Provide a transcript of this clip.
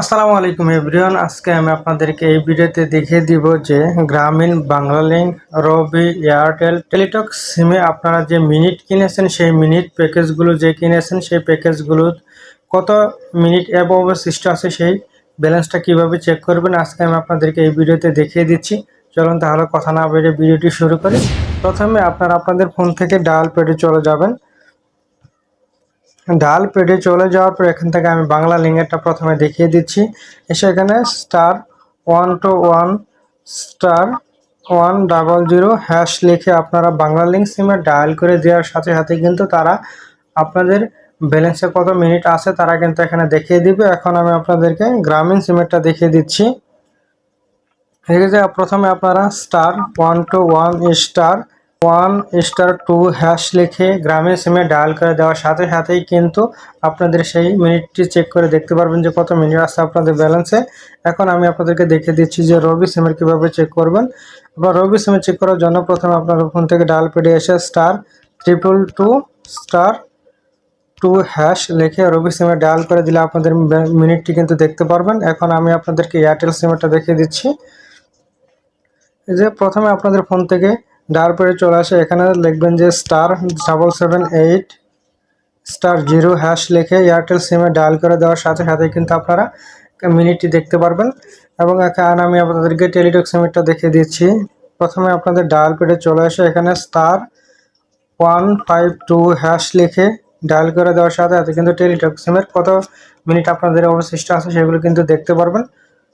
আসসালামু আলাইকুম এভরিওয়ান। আজকে আমি আপনাদেরকে এই ভিডিওতে দেখিয়ে দিব যে গ্রামীণ বাংলালিংক রবি, এয়ারটেল, টেলিটক সিমে আপনারা যে মিনিট কিনেছেন, সেই মিনিট প্যাকেজগুলো যে কিনেছেন, সেই প্যাকেজগুলো কত মিনিট অ্যাব অবশিষ্ট আছে, সেই ব্যালেন্সটা কীভাবে চেক করবেন, আজকে আমি আপনাদেরকে এই ভিডিওতে দেখিয়ে দিচ্ছি। চলুন তাহলে কথা না বেড়ে ভিডিওটি শুরু করি। প্রথমে আপনারা আপনাদের ফোন থেকে ডায়াল পেডে চলে যাবেন। ডাল পেডে চলে যাওয়ার পর এখান থেকে আমি বাংলা লিঙ্গেরটা প্রথমে দেখিয়ে দিচ্ছি। এসে এখানে star one two one star one double zero hash লিখে আপনারা বাংলা লিঙ্ক সিমে ডায়াল করে দেওয়ার সাথে সাথে কিন্তু তারা আপনাদের ব্যালেন্সে কত মিনিট আছে তারা কিন্তু এখানে দেখিয়ে দিবে। এখন আমি আপনাদেরকে গ্রামীণ সিমেরটা দেখিয়ে দিচ্ছি। ঠিক আছে প্রথমে আপনারা star one two one star one star two hash লিখে গ্রামের সিমে ডায়াল করে দেওয়ার সাথে সাথেই কিন্তু আপনাদের সেই মিনিটটি চেক করে দেখতে পারবেন যে কত মিনিট আছে আপনাদের ব্যালেন্সে এখন আমি আপনাদেরকে দেখিয়ে দিচ্ছি যে রবি সিমের কীভাবে চেক করবেন। বা রবি সিমে চেক করার জন্য প্রথমে আপনার ফোন থেকে ডায়াল পেডে এসে star triple two star two hash লিখে রবি সিমে ডায়াল করে দিলে আপনাদের মিনিটটি কিন্তু দেখতে পারবেন। এখন আমি আপনাদেরকে এয়ারটেল সিমেরটা দেখিয়ে দিচ্ছি। যে প্রথমে আপনাদের ফোন থেকে ডায়াল পরে চলে আসে, এখানে লিখবেন যে star double seven eight star zero hash লিখে এয়ারটেল সিমে ডায়াল করে দেওয়ার সাথে সাথে কিন্তু আপনারা মিনিটটি দেখতে পারবেন। এবং এখানে আমি আপনাদেরকে টেলিটক সিমেরটা দেখিয়ে দিচ্ছি। প্রথমে আপনাদের ডায়াল পেডে চলে আসে, এখানে star one five two hash লিখে ডায়াল করে দেওয়ার সাথে সাথে কিন্তু টেলিটক সিমের কত মিনিট আপনাদের অবশিষ্ট আছে সেগুলো কিন্তু দেখতে পারবেন।